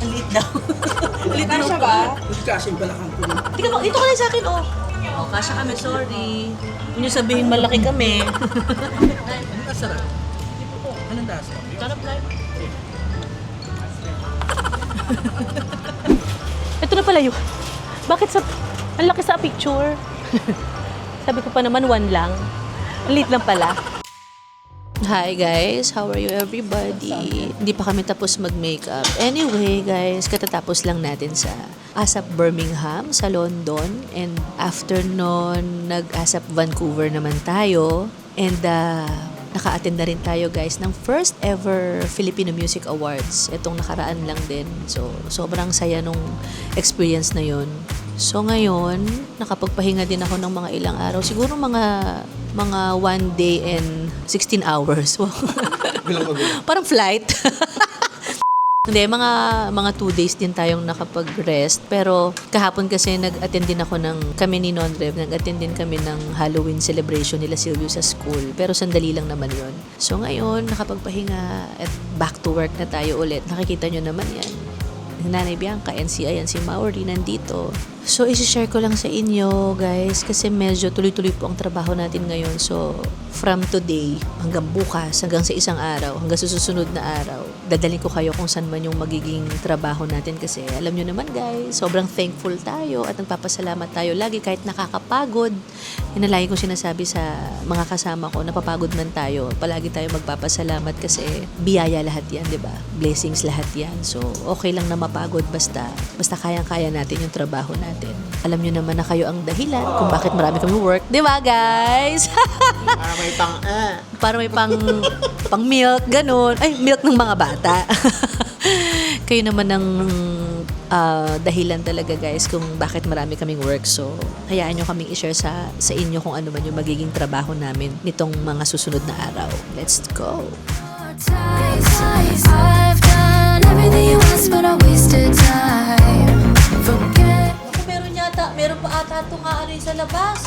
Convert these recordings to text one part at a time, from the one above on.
Ang liit daw. Ang liit Kasya daw. ba? Hindi kasi balakang ko. Tika mo, dito ka lang sa akin, oh. Oh, kasya kami, sorry. Huwag niyo sabihin malaki kami. Ano ka sarap? Anong lasa? Sarap live. Ito na pala yun. Bakit sa... Ang laki sa picture. Sabi ko pa naman, one lang. Ang liit lang pala. Hi guys, how are you everybody? Hindi pa kami tapos mag-makeup. Anyway guys, katatapos lang natin sa ASAP Birmingham sa London and after nun, nag-ASAP Vancouver naman tayo and uh, naka-attend na rin tayo guys ng first ever Filipino Music Awards. Itong nakaraan lang din. So, sobrang saya nung experience na yon. So ngayon, nakapagpahinga din ako ng mga ilang araw. Siguro mga mga one day and 16 hours. Bilang. Parang flight. Hindi, mga mga two days din tayong nakapag-rest. Pero kahapon kasi nag-attend din ako ng, kami ni Non-Rev, nag-attend din kami ng Halloween celebration nila Silvio sa school. Pero sandali lang naman yon So ngayon, nakapagpahinga at back to work na tayo ulit. Nakikita nyo naman yan. Nanay Bianca, NCI, yan si Maori nandito. So, isi-share ko lang sa inyo, guys, kasi medyo tuloy-tuloy po ang trabaho natin ngayon. So, from today hanggang bukas, hanggang sa isang araw, hanggang sa susunod na araw, dadalhin ko kayo kung saan man yung magiging trabaho natin kasi alam nyo naman, guys, sobrang thankful tayo at nagpapasalamat tayo lagi kahit nakakapagod. Yun ang lagi kong sinasabi sa mga kasama ko, napapagod man tayo, palagi tayo magpapasalamat kasi biyaya lahat yan, di ba? Blessings lahat yan. So, okay lang na mapagod basta, basta kayang-kaya natin yung trabaho natin. Alam nyo naman na kayo ang dahilan kung bakit marami kami work. Di ba, guys? Para may pang ah. Para may pang, pang milk, ganun. Ay, milk ng mga bata. kayo naman ang ah, dahilan talaga guys kung bakit marami kaming work. So, hayaan nyo kaming i-share sa, sa inyo kung ano man yung magiging trabaho namin nitong mga susunod na araw. Let's go! I've done everything you asked, but I wasted time. Forget. Ako meron yata, meron pa ata itong nga ano yung sa labas.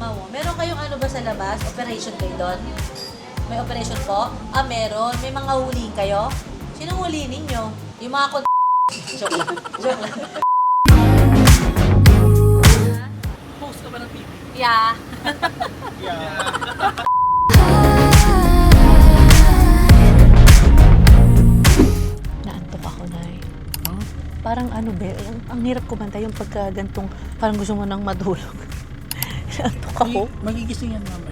Mawo, meron kayong ano ba sa labas? Operation kayo doon? May operation po? Ah, meron. May mga huli kayo? Sinong huli ninyo? Yung mga kon... Joke lang. Joke lang. Post ka ba ng TV? Yeah. Naantok Parang ano be, ang, ang hirap kumanta yung pagka gantong, parang gusto mo nang madulog. Naantok ako. Magigising yan mamaya.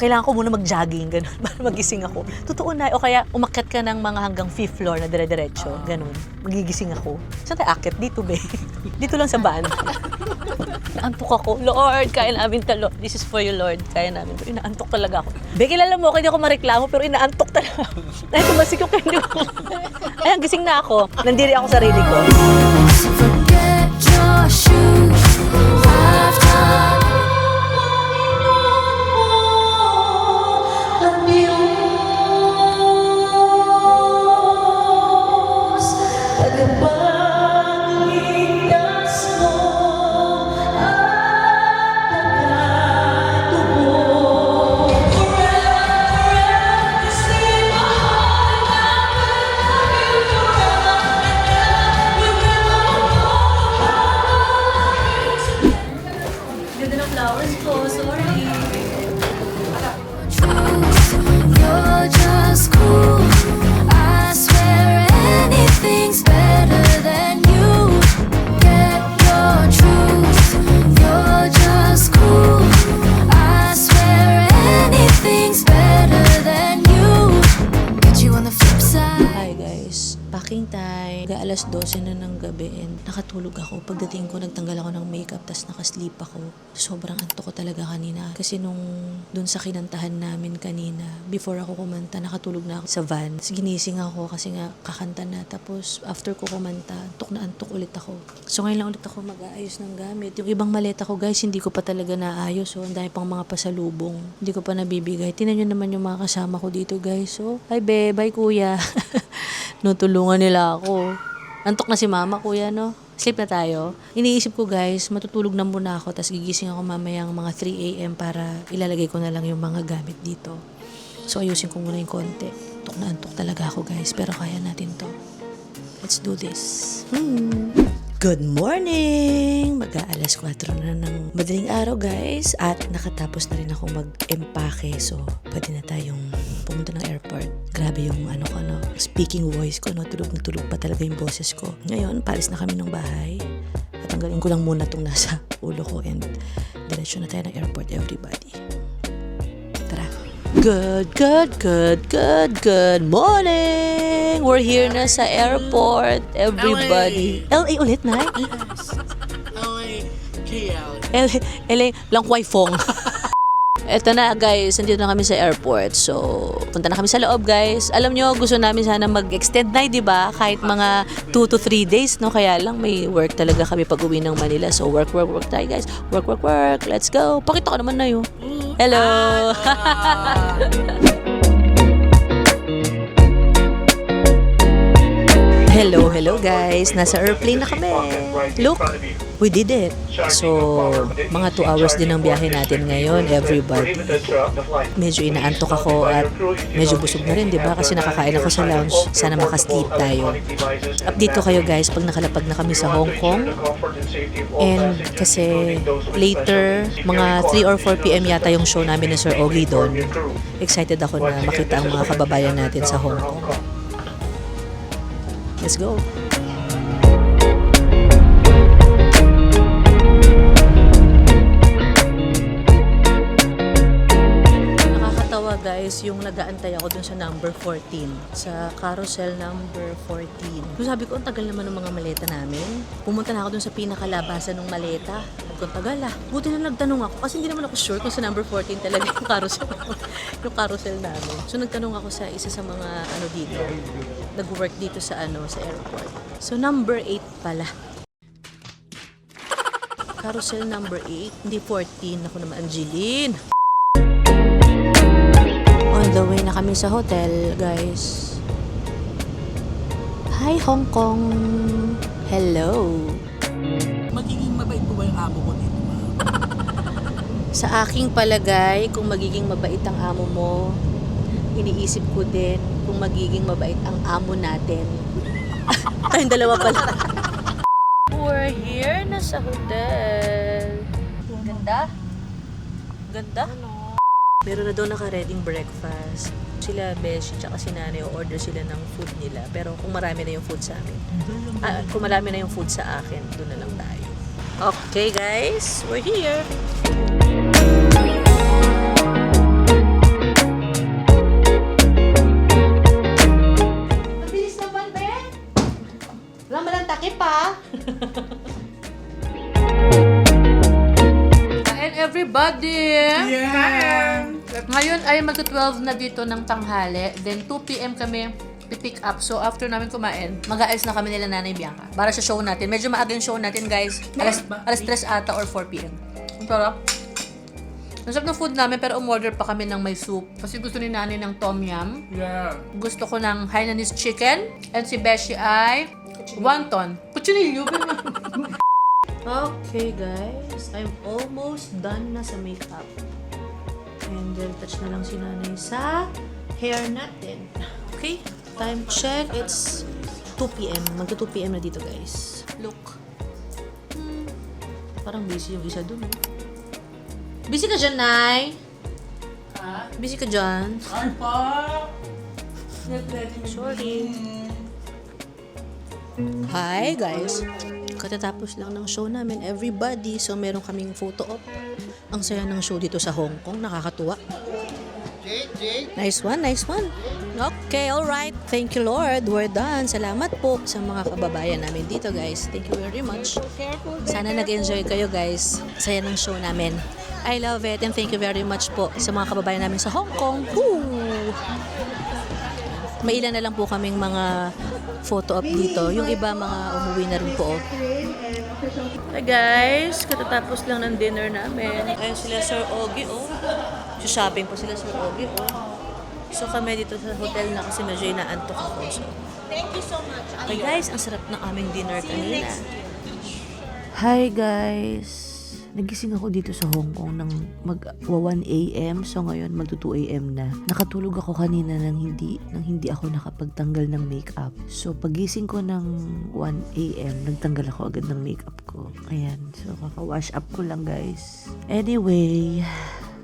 Kailangan ko muna mag-jogging, ganun, para magising ako. Totoo na, o kaya umakyat ka ng mga hanggang fifth floor na dire-diretso, ganun. Magigising ako. Saan tayo akit? Dito, be. Dito lang sa van. Naantok ako. Lord, kaya namin talo. This is for you, Lord. Kaya namin to. Inaantok talaga ako. Be, kilala mo, hindi ako mareklamo, pero inaantok talaga. Ay, tumasik yung ko. Ayan, gising na ako. Nandiri ako sa sarili ko. And nakatulog ako. Pagdating ko, nagtanggal ako ng makeup tas nakasleep ako. Sobrang antok ko talaga kanina. Kasi nung dun sa kinantahan namin kanina, before ako kumanta, nakatulog na ako sa van. Tapos ginising ako kasi nga kakanta na. Tapos after ko kumanta, antok na antok ulit ako. So ngayon lang ulit ako mag-aayos ng gamit. Yung ibang maleta ko guys, hindi ko pa talaga naayos. So ang dami pang mga pasalubong. Hindi ko pa nabibigay. Tinan nyo naman yung mga kasama ko dito guys. So, hi be, bye kuya. no, tulungan nila ako. Antok na si mama, kuya, no? Sleep na tayo. Iniisip ko, guys, matutulog na muna ako, tapos gigising ako mamayang mga 3 a.m. para ilalagay ko na lang yung mga gamit dito. So, ayusin ko muna yung konti. Antok na antok talaga ako, guys, pero kaya natin to. Let's do this. Hmm. Good morning! Mag-aalas 4 na ng madaling araw guys at nakatapos na rin ako mag-empake so pwede na tayong pumunta ng airport. Grabe yung ano ko ano, speaking voice ko no, tulog na tulog pa talaga yung boses ko. Ngayon, palis na kami ng bahay at tanggalin ko lang muna itong nasa ulo ko and diretsyo na tayo ng airport everybody. Tara. Good, good, good, good, good morning! We're here na sa airport, everybody. LA, ulit, na? LA, KL. LA, LA, Langkway Fong. Eto na guys, nandito na kami sa airport. So, punta na kami sa loob guys. Alam nyo, gusto namin sana mag-extend na, di ba? Kahit mga 2 to 3 days, no? Kaya lang may work talaga kami pag uwi ng Manila. So, work, work, work tayo guys. Work, work, work. Let's go. Pakita ko naman na yun. Hello! Hello, hello guys. Nasa airplane na kami. Look, we did it. So, mga 2 hours din ang biyahe natin ngayon, everybody. Medyo inaantok ako at medyo busog na rin, di ba? Kasi nakakain ako sa lounge. Sana makasleep tayo. Update ko kayo guys pag nakalapag na kami sa Hong Kong. And kasi later, mga 3 or 4 p.m. yata yung show namin ni Sir Ogie doon. Excited ako na makita ang mga kababayan natin sa Hong Kong. Let's go. Guys, yung nagaantay ako dun sa number 14. Sa carousel number 14. So sabi ko, ang tagal naman ng mga maleta namin. Pumunta na ako dun sa pinakalabasan ng maleta. Ang tagal ah. Buti na nagtanong ako kasi hindi naman ako sure kung sa number 14 talaga yung carousel, yung carousel namin. So nagtanong ako sa isa sa mga ano dito, nag-work dito sa ano sa airport. So number 8 pala. Carousel number 8, hindi 14. Ako naman, Angeline. Kami sa hotel, guys. Hi, Hong Kong. Hello. Magiging mabait po ba yung amo ko dito? ma'am? Sa aking palagay, kung magiging mabait ang amo mo, iniisip ko din kung magiging mabait ang amo natin. Tayong dalawa pala. We're here na sa hotel. Ganda? Ganda? Meron na doon naka-reading breakfast. Sila, Beshi, tsaka si Nanay, order sila ng food nila. Pero kung marami na yung food sa amin, ah, kung marami na yung food sa akin, doon na lang tayo. Okay, guys, we're here. Mabilis naman, be. Wala man lang takip, ha? Kain, everybody! Yeah! Ngayon ay magto-12 na dito ng tanghali. Then 2 p.m. kami pipick up. So after namin kumain, mag-aalis na kami nila Nanay Bianca. Para sa show natin. Medyo maaga yung show natin, guys. Alas, alas 3 ata or 4 p.m. Ang sarap. Ang sarap ng food namin pero umorder pa kami ng may soup. Kasi gusto ni Nanay ng tom yum. Yeah. Gusto ko ng Hainanese chicken. And si Beshi ay wonton. Puchinillo. okay guys, I'm almost done na sa makeup. And then touch na lang si nanay sa hair natin. Okay, time check. It's 2 p.m. Magto 2 p.m. na dito guys. Look. Hmm, parang busy yung isa dun. Eh. Busy ka dyan, Nay? Ha? Busy ka dyan? Ay pa! Sorry. Hi guys! Katatapos lang ng show namin, everybody. So meron kaming photo op. Ang saya ng show dito sa Hong Kong. Nakakatuwa. Nice one, nice one. Okay, alright. Thank you Lord. We're done. Salamat po sa mga kababayan namin dito guys. Thank you very much. Sana nag-enjoy kayo guys. Saya ng show namin. I love it and thank you very much po sa mga kababayan namin sa Hong Kong. Woo! May ilan na lang po kaming mga photo up dito. Yung iba mga umuwi na rin po. Hi guys, katatapos lang ng dinner namin. Ayun sila Sir Ogie oh. Shopping po sila Sir Ogie oh. So kami dito sa hotel na kasi medyo inaantok ako. So. Thank you so much. Hi guys, ang sarap ng aming dinner kanina. Hi guys. Nagising ako dito sa Hong Kong ng mag 1 a.m. So ngayon magto 2 a.m. na. Nakatulog ako kanina nang hindi nang hindi ako nakapagtanggal ng makeup. So pagising ko ng 1 a.m. nagtanggal ako agad ng makeup ko. Ayan. So kaka-wash up ko lang guys. Anyway,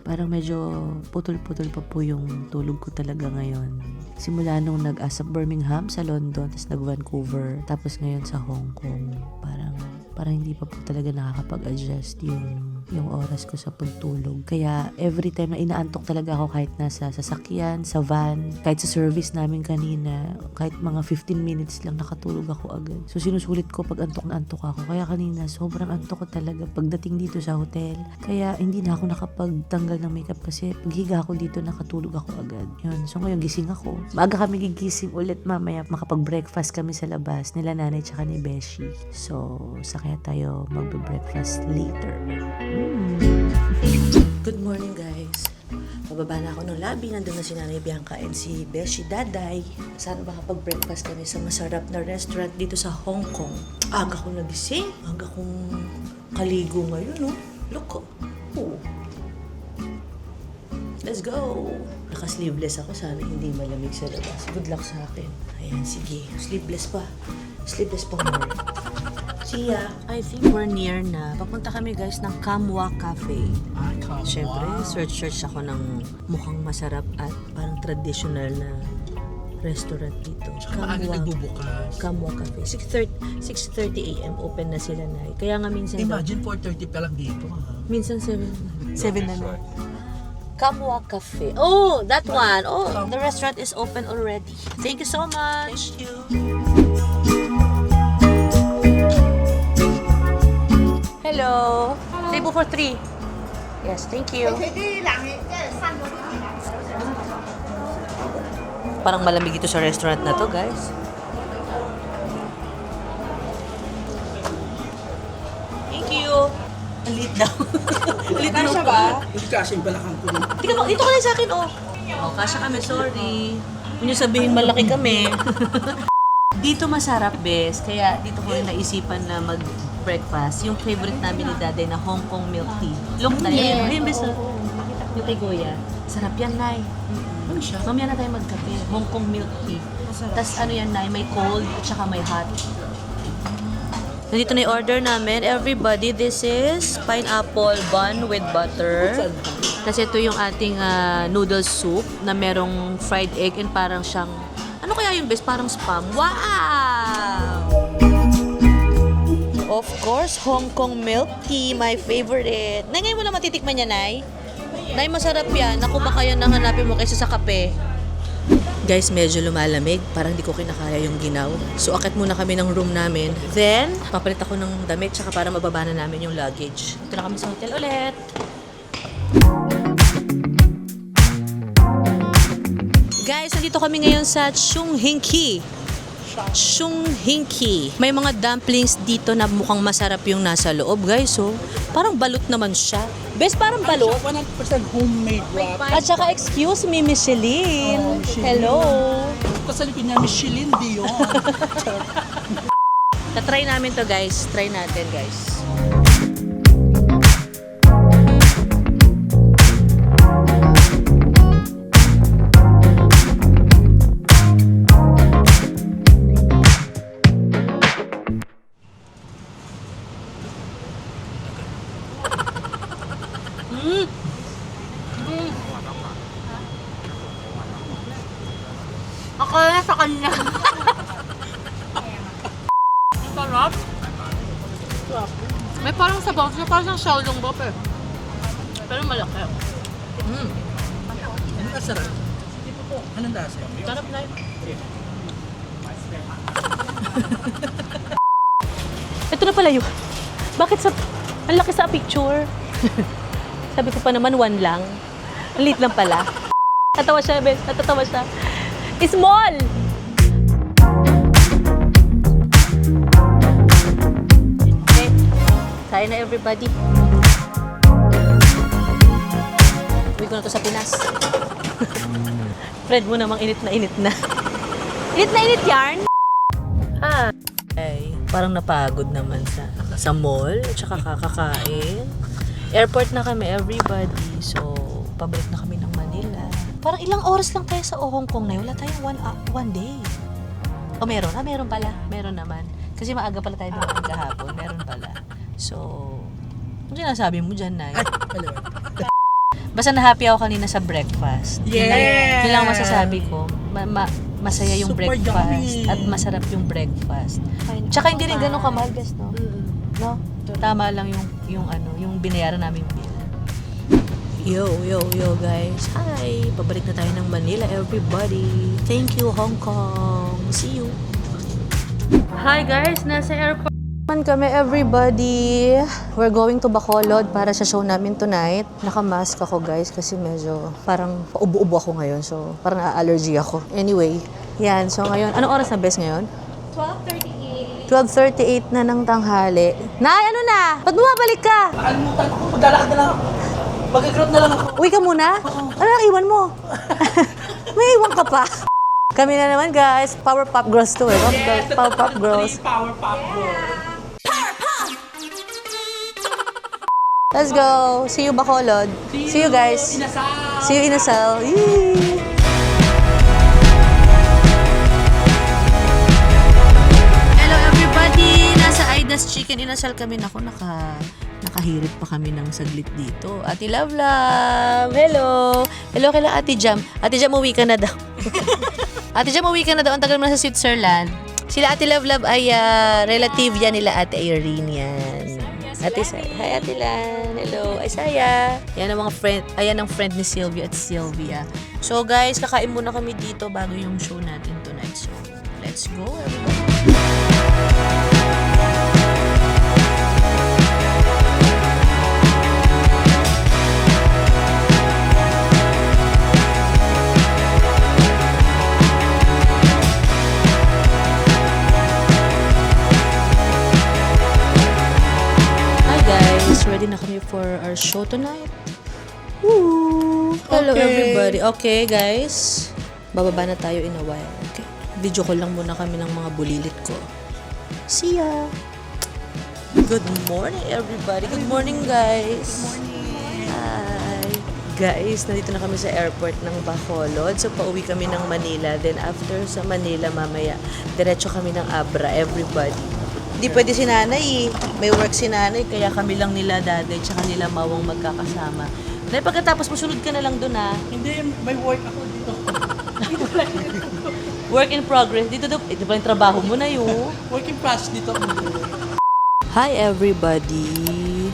parang medyo putol-putol pa po yung tulog ko talaga ngayon. Simula nung nag-asa Birmingham sa London, tapos nag-Vancouver, tapos ngayon sa Hong Kong. Parang, parang hindi pa po talaga nakakapag-adjust yung yung oras ko sa pagtulog. Kaya every time na inaantok talaga ako kahit nasa sasakyan, sa van, kahit sa service namin kanina, kahit mga 15 minutes lang nakatulog ako agad. So sinusulit ko pag antok na antok ako. Kaya kanina sobrang antok ko talaga pagdating dito sa hotel. Kaya hindi na ako nakapagtanggal ng makeup kasi paghiga ako dito nakatulog ako agad. Yun. So ngayon gising ako. Maaga kami gigising ulit mamaya makapag-breakfast kami sa labas nila nanay tsaka ni Beshi. So sakaya tayo magbe-breakfast later. Good morning guys. Pababa na ako ng lobby. Nandun na si Nanay Bianca and si Beshi Daday. Sana makapag-breakfast kami sa masarap na restaurant dito sa Hong Kong. Aga ko nagising. Aga kong kaligo ngayon, no? Look, oh. Oh. Let's go! Naka-sleeveless ako. Sana hindi malamig sa labas. Good luck sa akin. Ayan, sige. Sleeveless pa. Sleeveless pa more. Ya. I think we're near na. Papunta kami guys ng Kamwa Cafe. Ay, come Siyempre, on. search-search ako ng mukhang masarap at parang traditional na restaurant dito. Maaga nagbubukas. Kamwa Cafe. 6.30 6.30 a.m. open na sila na. Kaya nga minsan daw- Imagine 4.30 pa lang dito. Ha? Minsan 7 7 na na. Kamwa Cafe. Oh, that one. Oh, the restaurant is open already. Thank you so much. Thank you. Hello. Table for three. Yes, thank you. Parang malamig ito sa restaurant na to, guys. Thank you. Ang liit daw. Ang liit daw ba? Hindi kasing balakang ko. Tika mo, dito ka lang sa akin, oh. Oh, kasya kami, sorry. Huwag niyo sabihin malaki kami. dito masarap, bes. Kaya dito ko rin naisipan na mag-breakfast. Yung favorite namin ni Daday na Hong Kong milk tea. Look tayo. Yeah. Ayun, bes. oh. Yung kay Goya. Sarap yan, Nay. Ano siya? Mamaya na tayo magkape. Hong Kong milk tea. Tapos ano yan, Nay, may cold at saka may hot. Nandito na yung order namin. Everybody, this is pineapple bun with butter. Tapos ito yung ating ah, noodle soup na merong fried egg and parang siyang, ano kaya yung best? Parang spam. Wow! Of course, Hong Kong milk tea, my favorite. Nay, ngayon mo lang matitikman yan, Nay? Nay, masarap yan. Ako baka yan ang hanapin mo kaysa sa kape. Guys, medyo lumalamig. Parang di ko kinakaya yung ginaw. So, akit muna kami ng room namin. Then, papalit ako ng damit tsaka para mababa na namin yung luggage. Ito na kami sa hotel ulit. Guys, nandito kami ngayon sa Chung Hinki. Chung Hinki. May mga dumplings dito na mukhang masarap yung nasa loob, guys. So, parang balot naman siya. Best parang balot. 100% homemade wrap. At saka, excuse me, Micheline. Oh, Micheline. Hello. Kasalipin niya, Michelin Dion. Tatry namin to, guys. Try natin, guys. Bakit sa... Ang laki sa picture. Sabi ko pa naman, one lang. Ang liit lang pala. Natawa siya, Ben. Natatawa siya. Small! Okay. Kaya na everybody. Uwi ko na to sa Pinas. Fred mo namang init na init na. init na init yarn? Parang napagod naman sa sa mall at saka kakakain. Airport na kami, everybody. So, pabalik na kami ng Manila. Parang ilang oras lang tayo sa Hong Kong na yun. Wala tayong one, ah, one day. O meron? Ah, meron pala. Meron naman. Kasi maaga pala tayo dumating kahapon. Meron pala. So, ano sinasabi mo dyan, Nay? Basta na-happy ako kanina sa breakfast. Yun lang- Yes! Yun lang ang masasabi ko. Ma- ma- masaya yung Super breakfast. yummy! At masarap yung breakfast. Tsaka hindi rin ganun kamahal, guys, no? No? Tama lang yung, yung ano, yung binayaran namin bill. Yo, yo, yo, guys. Hi! Pabalik na tayo ng Manila, everybody. Thank you, Hong Kong. See you. Hi, guys. Nasa airport naman kami, everybody. We're going to Bacolod para sa show namin tonight. Nakamask ako, guys, kasi medyo parang paubo-ubo ako ngayon. So, parang na-allergy ako. Anyway, yan. So, ngayon, anong oras na best ngayon? 12.38 na ng tanghali. Nay, ano na? Ba't bumabalik ka? Nakalimutan ko. Maglalakad na lang ako. Mag-grab na lang ako. Uwi ka muna? Ano ang iwan mo? May iwan ka pa. Kami na naman, guys. Power Pop Girls to eh. Power Pop Girls. Power Pop Girls. Let's go. See you, Bacolod. See you, guys. Inasal. See you, Inasal. Yee! Hello, everybody! Nasa Aida's Chicken Inasal kami. Naku, naka, nakahirit pa kami ng saglit dito. Ate Love Love! Hello! Hello kay Ate Jam. Ate Jam, uwi ka na daw. Ate Jam, uwi ka na daw. Ang tagal mo na sa Switzerland. Sila Ate Love Love ay ah, relative yan nila Ate Irene yan. Ate Saya. Hi, Ate Lan. Hello. Ay, Saya. Yan ang mga friend, ayan ang friend ni Sylvia at Sylvia. So, guys, kakain muna kami dito bago yung show natin tonight. So, let's go, everybody. Our show tonight. Woo! Hello Okay. everybody. Okay guys, bababa na tayo in a while. Okay. Video call lang muna kami ng mga bulilit ko. See ya! Good morning everybody. Good morning guys. Good morning. Hi. Guys, nandito na kami sa airport ng Bacolod. So, pauwi kami ng Manila. Then, after sa Manila, mamaya, diretso kami ng Abra, everybody. Hindi pwede si nanay eh. May work si nanay, kaya kami lang nila daday, tsaka nila mawang magkakasama. Nay, pagkatapos masunod ka na lang doon ah. Hindi, may work ako dito. Work in progress. Dito daw, ito pa yung trabaho mo na yun. Work in process dito. Hi everybody!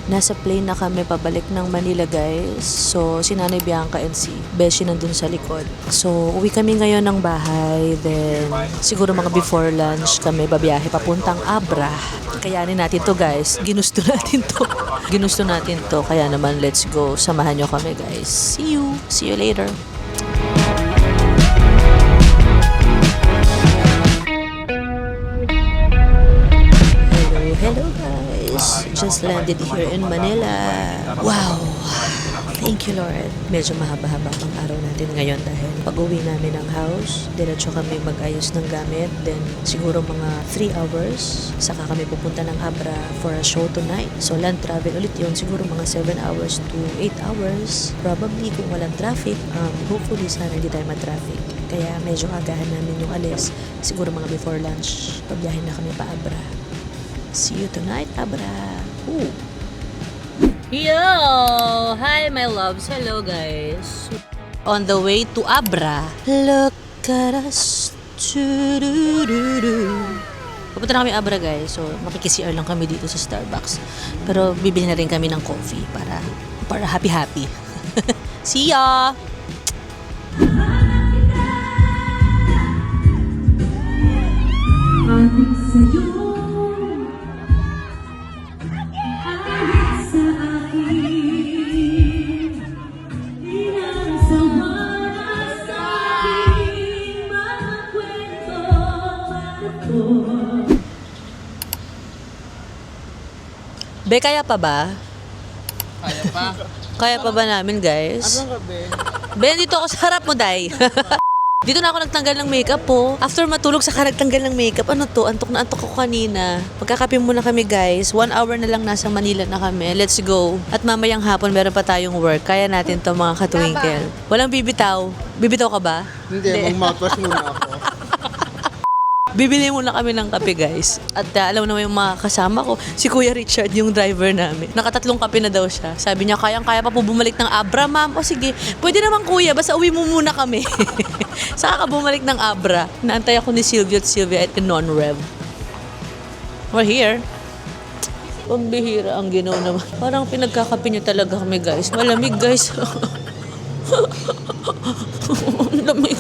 Nasa plane na kami pabalik ng Manila guys. So, si Nanay Bianca and si Beshi nandun sa likod. So, uwi kami ngayon ng bahay. Then, siguro mga before lunch kami babiyahe papuntang Abra. Kayanin natin to guys. Ginusto natin to. Ginusto natin to. Kaya naman, let's go. Samahan nyo kami guys. See you! See you later! Just landed here in Manila. Wow! Thank you, Lord. Medyo mahaba-haba ang araw natin ngayon dahil pag-uwi namin ng house, diretso kami mag-ayos ng gamit. Then, siguro mga 3 hours, saka kami pupunta ng Abra for a show tonight. So, land travel ulit yun. Siguro mga 7 hours to 8 hours. Probably kung walang traffic, um, hopefully sana hindi tayo ma-traffic. Kaya medyo agahan namin yung alis. Siguro mga before lunch, pabiyahin na kami pa Abra. See you tonight, Abra. Ooh. Yo! Hi, my loves. Hello, guys. On the way to Abra. Look at us. Papunta na kami Abra, guys. So, makikisiar lang kami dito sa Starbucks. Pero bibili na rin kami ng coffee para para happy-happy. See ya! Be, kaya pa ba? Kaya pa. Kaya pa ba namin, guys? Anong gabi? Ben, dito ako sa harap mo, Day. Dito na ako nagtanggal ng makeup po. After matulog sa nagtanggal ng makeup, ano to? Antok na antok ako kanina. Magkakape muna kami guys. One hour na lang nasa Manila na kami. Let's go. At mamayang hapon meron pa tayong work. Kaya natin to mga katwinkle. Walang bibitaw. Bibitaw ka ba? Hindi, magmapas muna ako. Bibili muna kami ng kape, guys. At uh, alam naman yung mga kasama ko, si Kuya Richard, yung driver namin. Nakatatlong kape na daw siya. Sabi niya, kayang-kaya pa po bumalik ng Abra, ma'am. O sige, pwede naman kuya, basta uwi mo muna kami. Saka ka bumalik ng Abra. Naantay ako ni Sylvia at Sylvia at non-rev. We're here. Pambihira ang ginaw naman. Parang pinagkakape niyo talaga kami, guys. Malamig, guys. Lamig.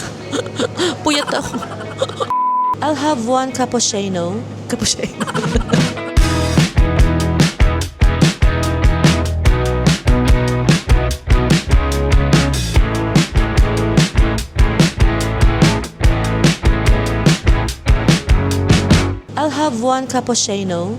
Puyat ako. I'll have one cappuccino. Cappuccino. I'll have one cappuccino.